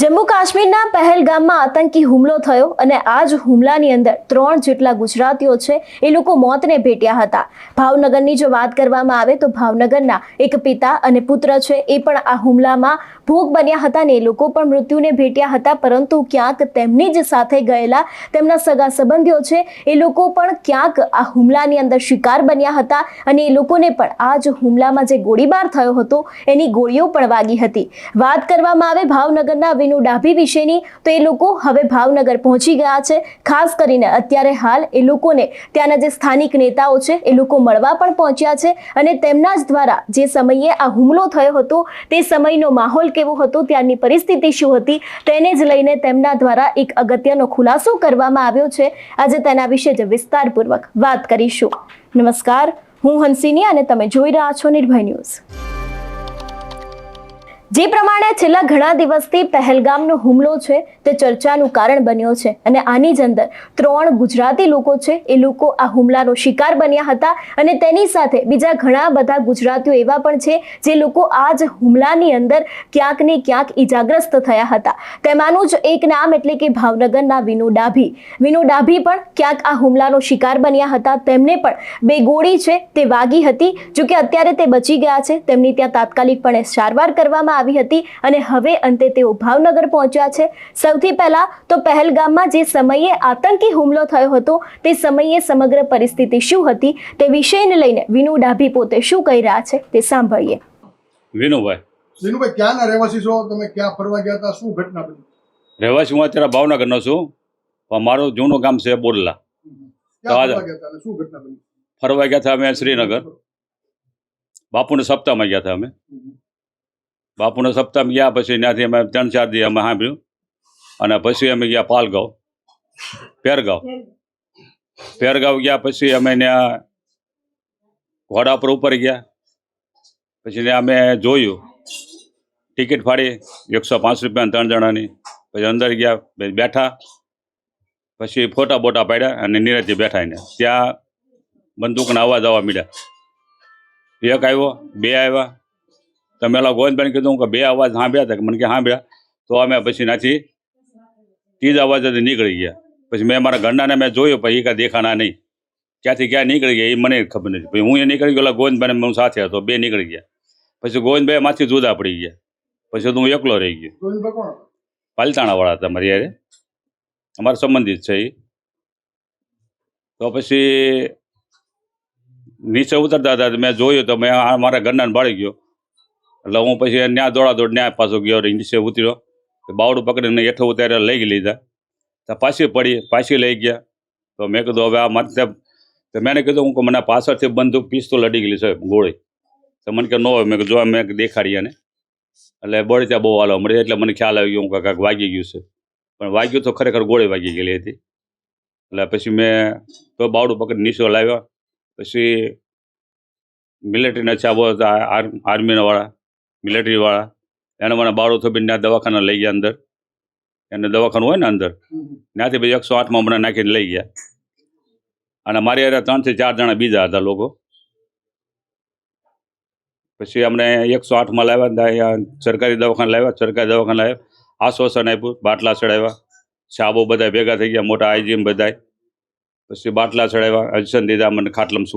જમ્મુ કાશ્મીરના પહેલગામમાં આતંકી હુમલો થયો અને આ જ હુમલાની અંદર ત્રણ જેટલા ગુજરાતીઓ છે એ લોકો મોતને ભેટ્યા હતા. ભાવનગરની જો વાત કરવામાં આવે તો ભાવનગરના એક પિતા અને પુત્ર છે એ પણ આ હુમલામાં ભોગ બન્યા હતા ને એ લોકો પણ મૃત્યુને ભેટ્યા હતા, પરંતુ ક્યાંક તેમની જ સાથે ગયેલા તેમના સગા સંબંધીઓ છે એ લોકો પણ ક્યાંક આ હુમલાની અંદર શિકાર બન્યા હતા અને એ લોકોને પણ આ જ હુમલામાં જે ગોળીબાર થયો હતો એની ગોળીઓ પણ વાગી હતી. વાત કરવામાં આવે ભાવનગરના વિનુ ડાભી વિશેની તો એ લોકો હવે ભાવનગર પહોંચી ગયા છે. ખાસ કરીને અત્યારે હાલ એ લોકોને ત્યાંના જે સ્થાનિક નેતાઓ છે એ લોકો મળવા પણ પહોંચ્યા છે અને તેમના જ દ્વારા જે સમયે આ હુમલો થયો હતો તે સમયનો માહોલ કેવો હતો, ત્યાંની પરિસ્થિતિ શું હતી, તેને જ લઈને તેમના દ્વારા એક અગત્યનો ખુલાસો કરવામાં આવ્યો છે. આજે તેના વિશે જ વિસ્તારપૂર્વક વાત કરીશું. નમસ્કાર, હું હંસિની અને તમે જોઈ રહ્યા છો નિર્ભય ન્યૂઝ. જે પ્રમાણે છેલ્લા ઘણા દિવસથી પહેલગામનો હુમલો છે તે ચર્ચાનું કારણ બન્યો છે અને આની જ અંદર ત્રણ ગુજરાતી લોકો છે એ લોકો આ હુમલાનો શિકાર બન્યા હતા અને તેની સાથે બીજા ઘણા બધા ગુજરાતીઓ એવા પણ છે જે લોકો આ જ હુમલાની અંદર ક્યાંક ને ક્યાંક ઈજાગ્રસ્ત થયા હતા. તેમાંનું જ એક નામ એટલે કે ભાવનગરના વિનુ ડાભી. વિનુ ડાભી પણ ક્યાંક આ હુમલાનો શિકાર બન્યા હતા. તેમને પણ બે ગોળી છે તે વાગી હતી જો કે અત્યારે તે બચી ગયા છે. તેમની ત્યાં તાત્કાલિકપણે સારવાર કરવામાં આવી હતી અને હવે અંતે તેઓ ભાવનગર પહોંચ્યા છે. સૌથી પહેલા તો પહેલગામમાં જે સમયે આતંકી હુમલો થયો હતો તે સમયે સમગ્ર પરિસ્થિતિ શું હતી તે વિષયને લઈને વિનુ ડાભી પોતે શું કહી રહ્યા છે તે સાંભળીએ. વિનુભાઈ. વિનુભાઈ ક્યાંના રહેવાસી છો? તમે ક્યાં ફરવા ગયા હતા? શું ઘટના બની? રહેવાસી હું અત્યારે ભાવનગરનો છું. પણ મારું જૂનું ગામ છે બોરલા. ફરવા ગયા હતા શું ઘટના બની? ફરવા ગયા હતા અમે શ્રીનગર. બાપુને સપ્તાહમાં ગયા હતા અમે. બાપુને સપ્તાહ ગયા પછી ત્યાંથી અમે ત્રણ ચાર દી અમે સાંભળ્યું. અને પછી અમે ગયા પાલગાંવ, પેરગાંવ. પેરગાંવ ગયા પછી અમે ત્યાં ઘોડા પર ઉપર ગયા. પછી અમે જોયું. ટિકિટ ફાડી એકસો પાંચ રૂપિયા ત્રણ જણાની. પછી અંદર ગયા બેઠા. પછી ફોટા બોટા પાડ્યા અને નીરજથી બેઠા એને. ત્યાં બંદૂકના અવાજ આવવા મળ્યા એક આવ્યો, બે આવ્યા. તમે મેં ગોવિંદભાઈને કીધું કે બે અવાજ સાંભળ્યા હતા કે મને કે સાંભળ્યા. તો અમે પછી નાથી તીજ અવાજ નીકળી ગયા. પછી મેં મારા ઘરનાને મેં જોયું પછી એ કાંઈ દેખાણા નહીં. ક્યાંથી ક્યાં નીકળી ગયા એ મને ખબર નથી. પછી હું એ નીકળી ગયો ગોવિંદભાઈને હું સાથે હતો બે નીકળી ગયા. પછી ગોવિંદભાઈ માથી જુદા પડી ગયા. પછી તો હું એકલો રહી ગયો? પાલતાણાવાળા હતા મારી યારે? અમારા સંબંધિત છે એ તો પછી નીચે ઉતરતા હતા મેં જોયું તો મેં મારા ઘરના બાળી ગયો. એટલે હું પછી ત્યાં દોડા દોડ ન્યા પાછો ગયો નીચે ઉતર્યો. બાવડું પકડીને હેઠો ઉતારે લઈ લીધા. તો પાછી પડી, પાછી લઈ ગયા. તો મેં કીધું, હવે આ મતલબ તો મેં કીધું, હું મને પાછળથી બંદૂક, પિસ્તોલ અડી ગયેલી છે ગોળી. તો મને કે, ન હોય. મેં જો મેં દેખાડી એને. એટલે બળી ત્યાં બહુ હાલો મળી. એટલે મને ખ્યાલ આવી ગયો કે કાંક વાગી ગયું છે. પણ વાગ્યું તો ખરેખર ગોળી વાગી ગયેલી હતી. એટલે પછી મેં તો બાવડું પકડી નીચો લાવ્યો. પછી મિલિટરીના ચાબો હતા આર- આર્મીના વાળા મિલિટરીવાળા. એને મને બારો થોપીને ત્યાં દવાખાના લઈ ગયા અંદર. એને દવાખાનું હોય ને અંદર. ત્યાંથી પછી એકસો આઠમાં મને નાખીને લઈ ગયા. અને મારી અત્યારે ત્રણથી ચાર જણા બીજા હતા લોકો. પછી અમને એકસો આઠમાં લાવ્યા સરકારી દવાખાને લાવ્યા, સરકારી દવાખાને લાવ્યા. આશ્વાસન આપ્યું, બાટલા ચડાવ્યા. સાબો બધા ભેગા થઈ ગયા, મોટા આઈજીએમ બધા પછી બાટલા ચડાવ્યા અજસન દીધા, મને ખાટલામાં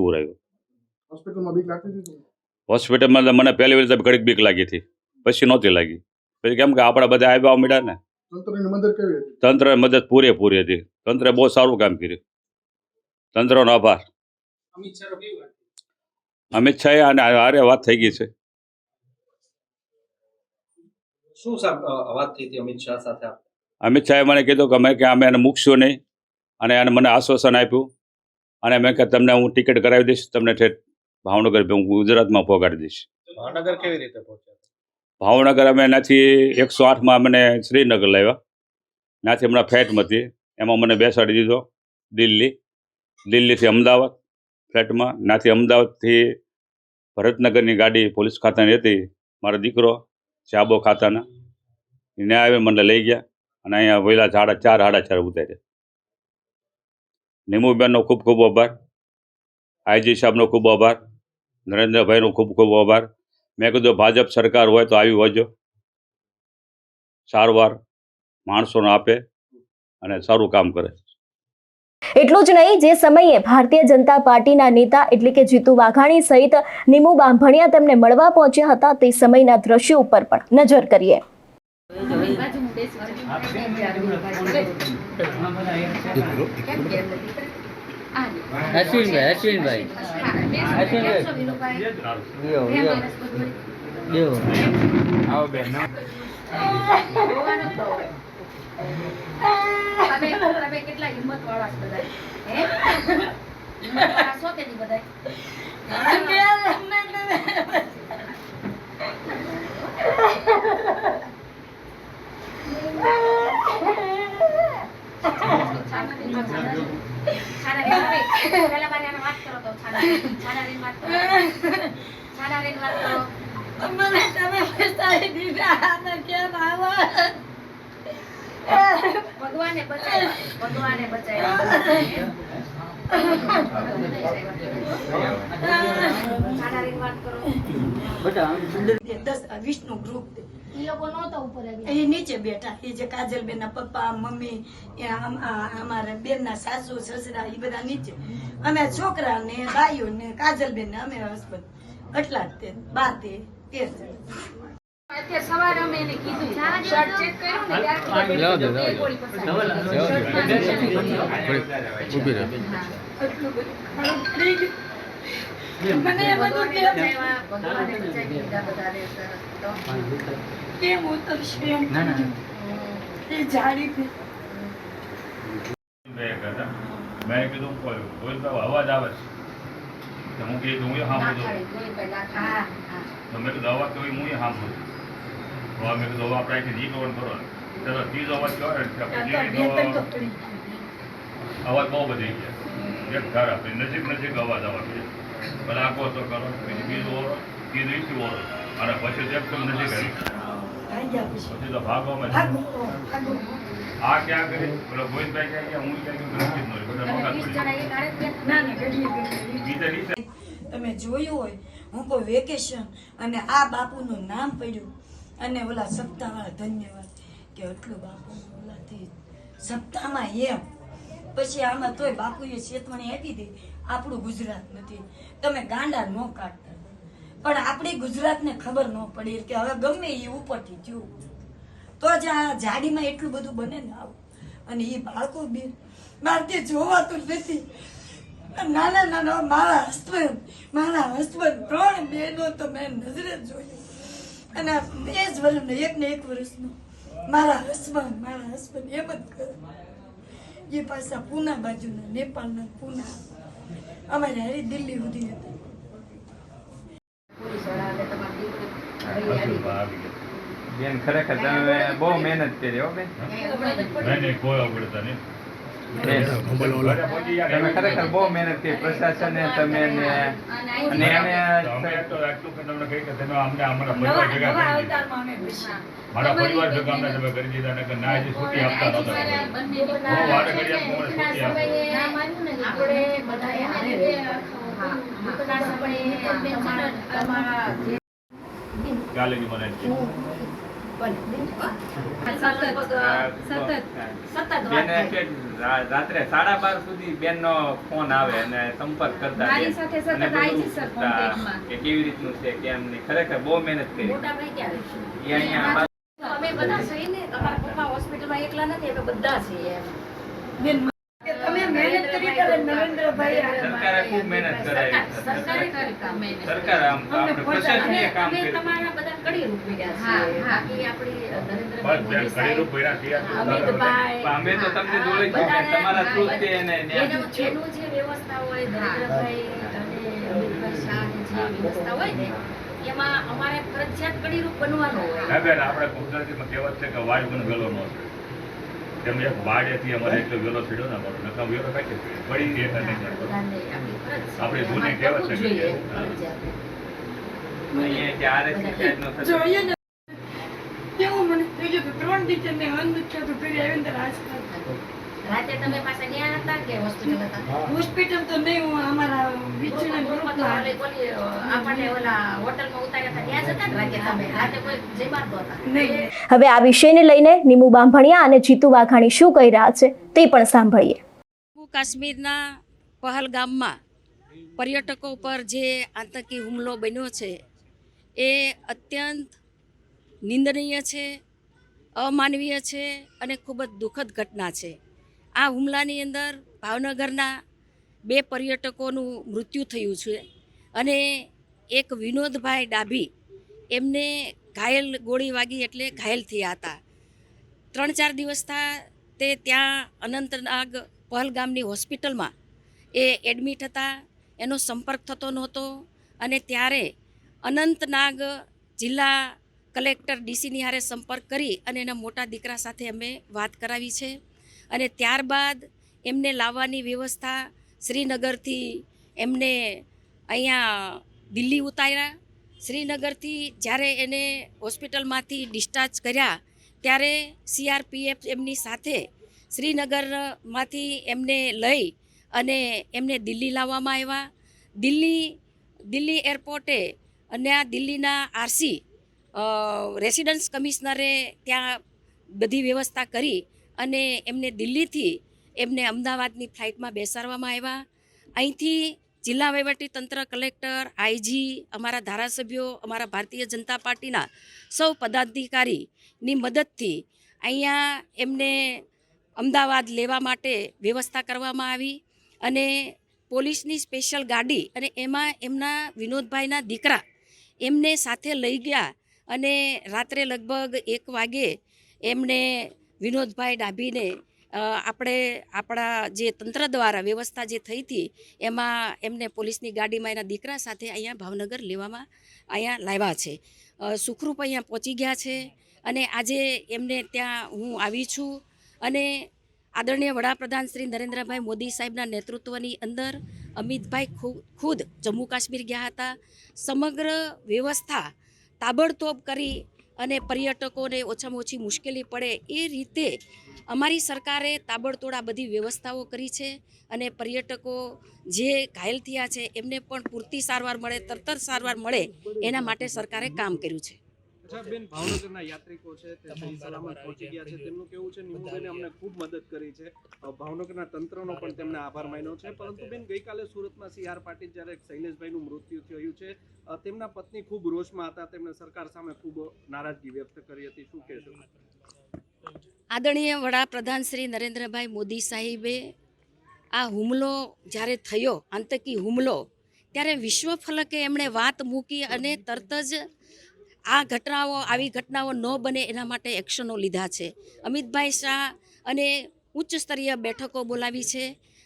હતી તમને? હોસ્પિટલમાં મને પહેલી વાર ઘડીક બીક લાગી હતી. પછી નહોતી લાગી. પછી કેમ કે આપણા બધા આવ્યા મળ્યા ને. તંત્રની મદદ પૂરી હતી? તંત્ર પૂરેપૂરી હતી. તંત્રે બહુ સારું કામ કર્યું. તંત્રનો આભાર. અમિત શાહ અને આરે વાત થઈ ગઈ છે. શું વાત થઈ હતી અમિત શાહ સાથે અમિત શાહે મને કીધું કે અમે કે અમે એને મૂકશું નહીં. અને એને મને આશ્વાસન આપ્યું. અને મેં કે તમને હું ટિકિટ કરાવી દઈશ તમને ઠેઠ ભાવનગર હું ગુજરાતમાં પહોંચાડી દઈશ. ભાવનગર કેવી રીતે ભાવનગર અમે એનાથી એકસો આઠમાં મને શ્રીનગર લાવ્યા. ત્યાંથી હમણાં ફ્લેટમાં હતી એમાં મને બેસાડી દીધો દિલ્હી. દિલ્હીથી અમદાવાદ ફ્લેટમાં ત્યાંથી અમદાવાદથી ભરતનગરની ગાડી પોલીસ ખાતાની હતી મારો દીકરો ચાબો ખાતાના. એને આવી મને લઈ ગયા અને અહીંયા વહેલા સાડા ચાર સાડા ચાર ઉતાર્યા. નિમુબેનનો ખૂબ ખૂબ આભાર. આઈજી સાહેબનો ખૂબ આભાર. નરેન્દ્રભાઈનો ખૂબ ખૂબ આભાર. મેં કીધું ભાજપ સરકાર હોય તો આવી હોજો. સારવાર માણસોને આપે અને સારું કામ કરે. એટલું જ નહીં જે સમયે ભારતીય જનતા પાર્ટીના નેતા એટલે કે જીતુ વાઘાણી સહિત નિમુ બાંભણિયા તેમને મળવા પહોંચ્યા હતા તે સમયના દ્રશ્યો ઉપર પણ નજર કરીએ. અશ્વિનભાઈ અશ્વિનભાઈ. કેટલા હિંમત વાળા બધા છો કે નહીં બધા પહેલા મારે આને વાત કરો તો વાત કરો. છાનારીને વાત કરો. ભગવાને બચાવ્યા. ભગવાને બચાવ્યા. છાનારીને વાત કરો. દસ વિષ્ણુ ગ્રુપ ઈ લોકો નહોતા ઉપર એ નીચે બેઠા એ જે કાજલબેન ના પપ્પા મમ્મી એ અમારા બેન ના સાસુ સસરા એ બધા નીચે. અમે છોકરા ને ભાઈઓ ને કાજલબેન ને અમે હસબન્ડ. એટલા જ તે બા તે તેર અત્યારે સવારે અમે એને કીધું શર્ટ ચેક કર્યું ને ત્યારે. એટલું બધું. મને એ બધું કેમ? બચાવ્યા, ભગવાને બચાવી દીધા બધાને કેમ ઉતરશે એમ? ના ના એ જાડી મેં કીધું કોઈ અવાજ આવે છે. હું કીધું હું સાંભળું તો મેં કીધું અવાજ તો હું સાંભળું હવે મેં કીધું આપણે અહીંથી જીટ ઓન કરો. ચલો ત્રીજો અવાજ કે તો પડી. અવાજ. બહુ બધી ગયા. એક ધારા નજીક નજીક અવાજ આવવા ગયા તો કરો પછી બીજું ઓરો ત્રીજું ઈસી ઓરો અને પછી તો એકદમ નજીક આવી પછી. તો ભાગોમાં ભાગો, ભાગો. આ ક્યાં કરી? બોલો ગોવિંદભાઈ ક્યાં ગયા હું ક્યાં ગયું બધા. બીજા તમે જોયું હોય હું કોઈ વેકેશન અને આ બાપુનું નામ પડ્યું અને ઓલા સપ્તાહવાળા ધન્યવાદ કે એટલું બાપુ ઓલાથી સપ્તાહમાં એમ. પછી આમાં તોય બાપુએ ચેતવણી આપી હતી આપણું ગુજરાત નથી. તમે ગાંડા ન કાઢતા. પણ આપણી ગુજરાતને ખબર ન પડી કે હવે ગમે એ ઉપરથી થયું. તો જ આ જાડીમાં એટલું બધું બને ને આવું. અને એ બાળકો બી મારથી જોવાતું નથી. નાના નાના મારા હસબન્ડ મારા હસબન્ડ ત્રણ બહેનો તો મેં નજરે જોયું અને બે જ વર્ષનો એક ને એક વર્ષનો મારા હસબન્ડ મારા હસબન્ડ એમ જ કરે. એ પાછા પૂના બાજુના, નેપાળના પૂના. દિલ્હી સુધી હતા બેન ખરેખર તમે બહુ મહેનત કરી હો બેન. કોઈ અવગડતા નહીં. તમે ખરેખર બહુ મહેનત કરી. પ્રશાસને તમે અને અમે તો કે તમને કહી કે તમે અમને અમારા પરિવાર ભેગા કરી દીધા. અવતારમાં અમે બેસી. મારા પરિવાર ભેગા અમને તમે કરી દીધા ને કે ના હજી છૂટી આપતા નહોતા. બહુ વારે છૂટી. આપણે બધા આને હા, દુઃખના સમયે તમારા તમારા જે કાલે ની મને રાત્રે સાડા બાર સુધી બેન નો ફોન આવે અને સંપર્ક કરતા મારી સાથે સતત આવી છે, સર, કે કેવી રીતનું છે કેમ નહીં. ખરેખર બહુ મહેનત કરી. મોટા ભાઈ ક્યારે એ અહીંયા અમે બધા છીએ ને અમારા પપ્પા હોસ્પિટલમાં એકલા નથી અમે બધા છીએ મહેનત કરી ત્યારે નરેન્દ્રભાઈ સરકારે ખૂબ મહેનત કરાવી સરકારે કરી કામ મહેનત. સરકાર આમ આપણે પ્રશાસનીય કામ કર્યું. તમારા બધા કડી રૂપ રહ્યા છીએ. બાકી આપણી નરેન્દ્રભાઈ બસ બેન મોદી ઘડી રૂપ સાહેબ. થયા અમિતભાઈ અમે તો તમને જોડે જ છીએ, બધાને- તમારા થ્રુ તે એને એનું જેનું જે વ્યવસ્થા હોય નરેન્દ્રભાઈ અને અમિતભાઈ શાહની જે વ્યવસ્થા હોય ને એમાં અમારે ફરજિયાત કડી રૂપ બનવાનું હોય. બેન આપણે ગુજરાતીમાં કહેવત છે કે વાયુ મને વેલો ન છે. તેમ એક વાડેથી અમારે એટલો વેલો છેડ્યો ને અમારો નકમ વેલો કઈ પડી ચડતો. બધાને આપણી છે. આપણી જૂની એમાં કહેવત છે કરવું કે જોઈએ ફરજિયાત. અહીંયા કે આરએસસી સાઈડનો થતો. જોઈએ ને કેવું મને થઈ ગયું હતું. ત્રણ ટીચર ને અંધ છે તો ફરી આવીને રાજ આજ રાતે તમે પાછા ગયા હતા કે હોસ્પિટલ હતા? હોસ્પિટલ તો નહીં હું અમારા વિચુના ગ્રુપમાં ઓલી- આપણને ઓલા હોટલમાં ઉતાર્યા હતા ત્યાં જતા રાતે તમે? રાતે કોઈ જમ્યા જ નહોતા નહીં. હવે આ વિષયને લઈને નિમુ બાંભણિયા અને જીતુ વાઘાણી શું કહી રહ્યા છે તે પણ સાંભળીએ. જમ્મુ કાશ્મીરના પહલગામમાં પર્યટકો પર જે આતંકી હુમલો બન્યો છે એ અત્યંત નિંદનીય છે અમાનવીય છે અને ખૂબ જ દુઃખદ ઘટના છે. આ હુમલાની અંદર ભાવનગરના બે પર્યટકોનું મૃત્યુ થયું છે અને એક વિનોદભાઈ ડાભી એમને ઘાયલ ગોળી વાગી એટલે ઘાયલ થયા હતા. ત્રણ ચાર દિવસતા તે ત્યાં અનંતનાગ પહલગામની હોસ્પિટલમાં એ એડમિટ હતા. એનો સંપર્ક થતો નહોતો અને ત્યારે અનંતનાગ જિલ્લા કલેક્ટર ડીસીની હારે સંપર્ક કરી અને એના મોટા દીકરા સાથે અમે વાત કરાવી છે. અને ત્યારબાદ એમને લાવવાની વ્યવસ્થા શ્રીનગરથી એમને અહીંયા દિલ્હી ઉતાર્યા. શ્રીનગરથી જ્યારે એને હોસ્પિટલમાંથી ડિસ્ચાર્જ કર્યા, ત્યારે સીઆરપીએફ એમની સાથે શ્રીનગરમાંથી એમને લઈ અને એમને દિલ્હી લાવવામાં આવ્યા. દિલ્હી દિલ્હી એરપોર્ટે અને આ દિલ્હીના આરસી રેસિડન્સ કમિશનરે ત્યાં બધી વ્યવસ્થા કરી અને એમને દિલ્હીથી એમને અમદાવાદની ફ્લાઇટમાં બેસાડવામાં આવ્યા. અહીંથી જિલ્લા વહીવટી તંત્ર કલેક્ટર, આઈજી, અમારા ધારાસભ્યો, અમારા ભારતીય જનતા પાર્ટીના સૌ પદાધિકારીની મદદથી અહીંયા એમને અમદાવાદ લેવા માટે વ્યવસ્થા કરવામાં આવી અને પોલીસની સ્પેશિયલ ગાડી અને એમાં એમના વિનોદભાઈના દીકરા એમને સાથે લઈ ગયા અને રાત્રે લગભગ એક વાગે એમને વિનોદભાઈ ડાભીને આપણે આપણા જે તંત્ર દ્વારા વ્યવસ્થા જે થઈ હતી, એમાં એમને પોલીસની ગાડીમાં એના દીકરા સાથે અહીંયા ભાવનગર લેવામાં અહીંયા લાવ્યા છે. સુખરૂપ અહીંયા પહોંચી ગયા છે અને આજે એમને ત્યાં હું આવી છું અને આદરણીય વડાપ્રધાન શ્રી નરેન્દ્રભાઈ મોદી સાહેબના નેતૃત્વની અંદર અમિતભાઈ ખુદ જમ્મુ કાશ્મીર ગયા હતા. સમગ્ર વ્યવસ્થા તાબડતોબ કરી અને પર્યટકોને ઓછામાં ઓછી મુશ્કેલી પડે એ રીતે અમારી સરકારે તાબડતોડ આ બધી વ્યવસ્થાઓ કરી છે અને પર્યટકો જે ઘાયલ થયા છે, એમને પણ પૂરતી સારવાર મળે તરત સારવાર મળે એના માટે સરકારે કામ કર્યું છે. અચ્છા બેન ભાવનગરના યાત્રિકો છે તે સહી સલામત પહોંચી ગયા છે. તેમનું કેવું છે નિમુબેને અમને ખૂબ મદદ કરી છે. ભાવનગરના તંત્રનો પણ તેમને આભાર માન્યો છે. પરંતુ બેન ગઈકાલે સુરતમાં સી આર પાટીલ જ્યારે શૈલેષભાઈનું મૃત્યુ થયું છે તેમના પત્ની ખૂબ રોષમાં હતા. તેમણે સરકાર સામે ખૂબ નારાજગી વ્યક્ત કરી હતી. શું કહેશો? આદરણીય વડાપ્રધાન શ્રી નરેન્દ્રભાઈ મોદી સાહેબે આ હુમલો જ્યારે થયો આતંકી હુમલો ત્યારે વિશ્વ ફલકે એમણે વાત મૂકી અને તરત જ આ ઘટનાઓ, આવી ઘટનાઓ ન બને એના માટે એક્શનો લીધા છે. અમિતભાઈ શાહ અને ઉચ્ચ સ્તરીય બેઠકો બોલાવી છે.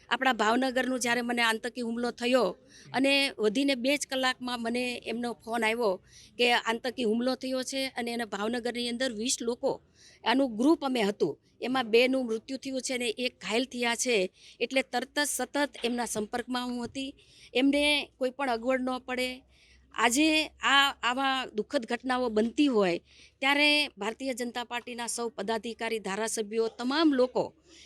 આપણા ભાવનગરનું જ્યારે મને આતંકી હુમલો થયો અને વધીને બે જ કલાકમાં મને એમનો ફોન આવ્યો કે આતંકી હુમલો થયો છે અને એના ભાવનગરની અંદર વીસ લોકો, આનું ગ્રુપ અમે હતું. એમાં બેનું મૃત્યુ થયું છે ને એક ઘાયલ થયા છે. એટલે તરત જ સતત એમના સંપર્કમાં હું હતી. એમને કોઈ પણ અગવડ ન પડે. આજે આ આવા દુઃખદ ઘટનાઓ બનતી હોય ત્યારે ભારતીય જનતા પાર્ટીના સૌ પદાધિકારી ધારાસભ્યો તમામ લોકો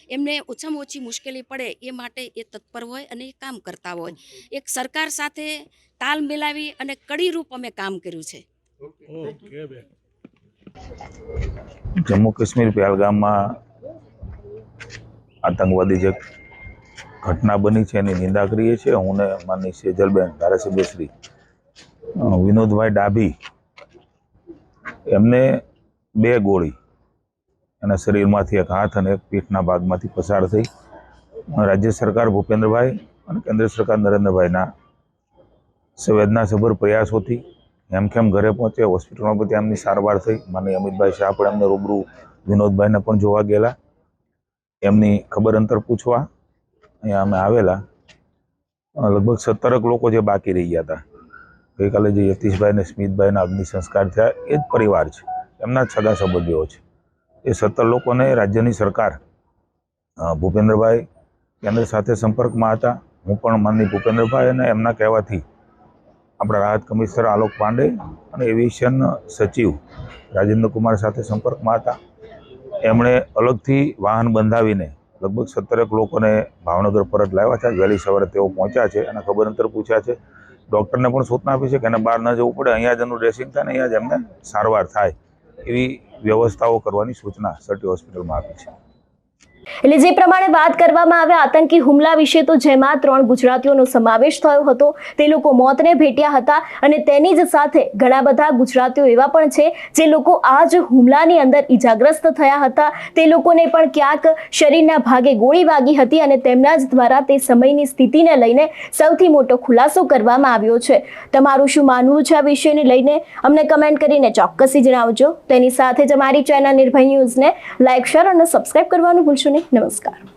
એમને ઓછામાં ઓછી મુશ્કેલી પડે એ માટે એ તત્પર હોય અને એ કામ કરતા હોય. એક સરકાર સાથે તાલ મિલાવી અને કડીરૂપ અમે કામ કર્યું છે. જમ્મુ કાશ્મીર પહેલગામમાં આતંકવાદી જે ઘટના બની છે એની નિંદા કરીએ છીએ. હું ને માનની સેજલબેન ધારાસભ્ય શ્રી અ, વિનોદભાઈ ડાભી. એમને બે ગોળી એના શરીરમાંથી એક હાથ અને એક પીઠના ભાગમાંથી પસાર થઈ રાજ્ય સરકાર ભૂપેન્દ્રભાઈ અને કેન્દ્ર સરકાર નરેન્દ્રભાઈના સંવેદનાસભર પ્રયાસોથી હેમખેમ ઘરે પહોંચ્યા, હોસ્પિટલમાં પણ તેમની સારવાર થઈ. માની અમિતભાઈ શાહ પણ એમને રૂબરૂ વિનોદભાઈને પણ જોવા ગયેલા. એમની ખબર અંતર પૂછવા અહીંયા અમે આવેલા. લગભગ સત્તરક લોકો જે બાકી રહી ગયા હતા. ગઈકાલે જે યતીશભાઈ અને સ્મિતભાઈના અગ્નિ સંસ્કાર થયા, એ જ પરિવાર છે. એમના સગા સંબંધીઓ છે. એ સત્તર લોકોને રાજ્યની સરકાર ભૂપેન્દ્રભાઈ કેન્દ્ર સાથે સંપર્કમાં હતા. હું પણ માનની ભૂપેન્દ્રભાઈ અને એમના કહેવાથી આપણા રાહત કમિશનર આલોક પાંડે અને એવિએશન સચિવ રાજેન્દ્ર કુમાર સાથે સંપર્કમાં હતા. એમણે અલગથી વાહન બંધાવીને લગભગ સત્તરેક લોકોને ભાવનગર પરત લાવ્યા છે વહેલી સવારે તેઓ પહોંચ્યા છે અને ખબર અંતર પૂછ્યા છે ડૉક્ટરને પણ સૂચના આપી છે કે એને બહાર ન જવું પડે. અહીંયા જ એનું ડ્રેસિંગ થાય ને અહીંયા જ એમને સારવાર થાય એવી વ્યવસ્થાઓ કરવાની સૂચના સટી હોસ્પિટલમાં આપી છે. એટલે જે પ્રમાણે વાત કરવામાં આવે આતંકી હુમલા વિશે તો જેમાં ત્રણ ગુજરાતીઓનો સમાવેશ થયો હતો. તે લોકો મોતને ભેટ્યા હતા અને તેની જ સાથે ઘણા બધા ગુજરાતીઓ એવા પણ છે, જે લોકો આ જ હુમલાની અંદર ઈજાગ્રસ્ત થયા હતા. તે લોકોને પણ ક્યાંક શરીરના ભાગે ગોળી વાગી હતી અને તેમના જ દ્વારા તે સમયની સ્થિતિને લઈને સૌથી મોટો ખુલાસો કરવામાં આવ્યો છે. તમારું શું માનવું છે આ વિષયને લઈને? અમને કમેન્ટ કરીને ચોક્કસી જણાવજો. તેની સાથે જ અમારી ચેનલ નિર્ભય ન્યૂઝને લાઇક શેર અને સબસ્ક્રાઇબ કરવાનું ભૂલશો નહીં. નમસ્કાર